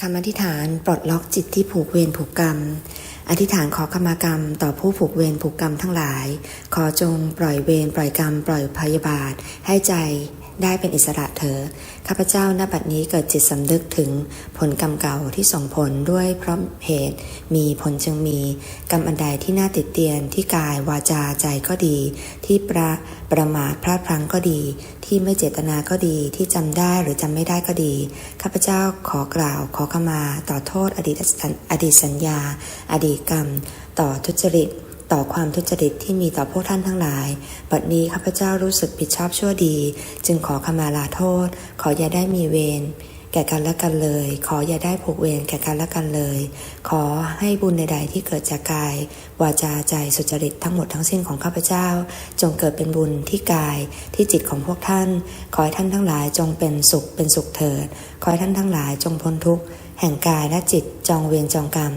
คำอธิษฐานปลดล็อกจิตที่ผูกเวรผูกกรรม อธิษฐานขอขมากรรม ต่อผู้ผูกเวรผูกกรรมทั้งหลาย ขอจงปล่อยเวรปล่อยกรรม ปล่อยพยาบาท ให้ใจ ได้เป็นอิสระเถอข้าพเจ้าณบัดนี้เกิดจิตสำนึกถึงผลกรรมเก่าที่ส่งผลด้วยเพราะเหตุมีผลจึงมี กรรมอันใดที่น่าติดเตียนที่กายวาจาใจก็ดี ที่ประประมาทพลาดพลั้งก็ดี ที่ไม่เจตนาก็ดีที่จำได้หรือจำไม่ได้ก็ดีข้าพเจ้าขอกล่าวขอขมาต่อโทษอดีตอดีตสัญญา อดีตกรรม ต่อทุจริต ต่อความทุจริตที่มีต่อพวกท่านทั้งหลาย บัดนี้ข้าพเจ้ารู้สึกผิดชอบชั่วดี จึงขอขมาลาโทษ ขออย่าได้มีเวร แก่กันและกันเลย ขออย่าได้ผูกเวรแก่กันและกันเลย ขอให้บุญใดๆที่เกิดจากกาย วาจาใจสุจริตทั้งหมดทั้งสิ้นของข้าพเจ้า จงเกิดเป็นบุญที่กายที่จิตของพวกท่าน ขอให้ท่านทั้งหลายจงเป็นสุขเป็นสุขเถิด ขอให้ท่านทั้งหลายจงพ้นทุกข์แห่งกายและจิตจองเวรจองกรรม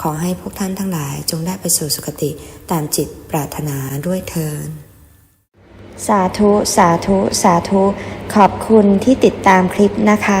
ขอให้พวกท่านทั้งหลายจงได้ไปสู่สุคติตามจิตปรารถนาด้วยเทินสาธุ สาธุ สาธุ ขอบคุณที่ติดตามคลิปนะคะ